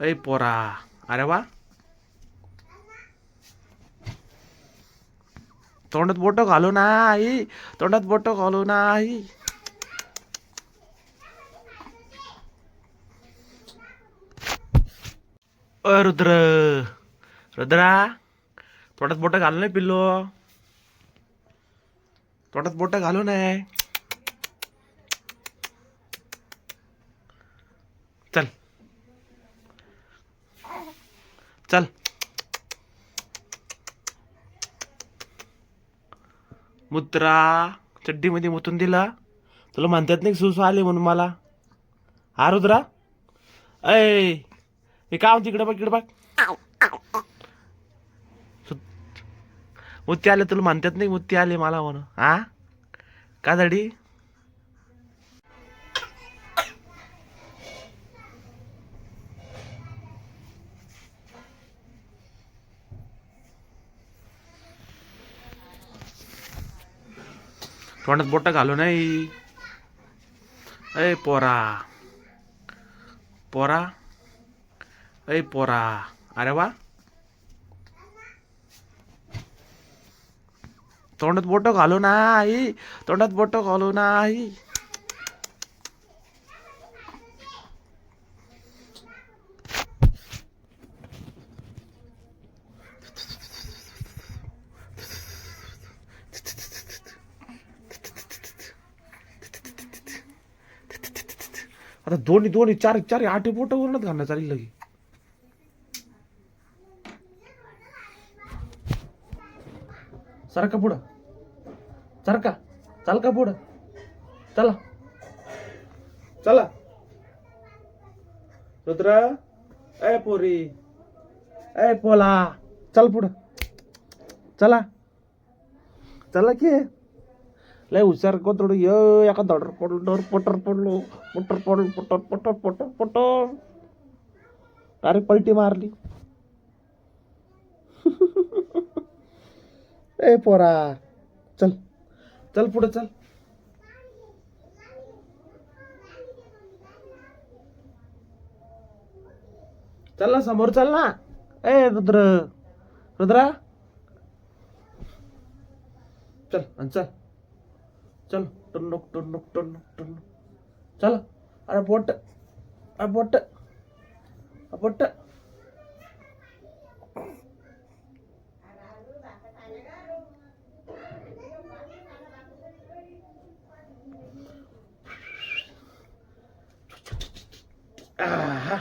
ऐ पोरा अरे वा तोंडात बोट घालू नाही. तोंडात बोट घालू नाही. अ रुद्र. रुद्रा तोंडात बोट घालू नाही पिल्लो. तोंडात बोट घालू नाही. चल. चल. मुत्रा चड्डीमध्ये मुतून दिला. तुला म्हणतात नाही सुसू आले म्हणून मला? हा रुद्रा? ऐ हे काय म्हणते इकडं बघ इकडं बघ. सु- मुत्ती आले तुला म्हणतात नाही मुत्ती आले मला म्हणून. हा? का दाडी तोंडात बोट घालू नाही ऐ पोरा. पोरा. ऐ पोरा. अरे वा. तोंडात बोटं घालू ना आई तोंडात बोटं घालू ना आई आता दोन्ही दोन्ही चार चार आठ बोट घालण्यात चालेल लगे. सारखा पुढं? सारखा चाल का पुढं? चला. चला. रुद्र ए पोरी ए पोला. चल पुढं. चला. चला की. लय हुशार को थोडं य एका दडर पडलो डर पटर पडलो. पटर पडलो पटर पटर पटर पटर. डायरेक्ट पलटी मारली. ए पोरा चल चल पुढे चल. चल ना समोर चल ना. ए रुद्र रुद्रा. चल. आणि चल चल टुन्नुक टुन्नुक टुन्नुक टुन्नुक चल अरे बोट अरे बोट अरे बोट आहा.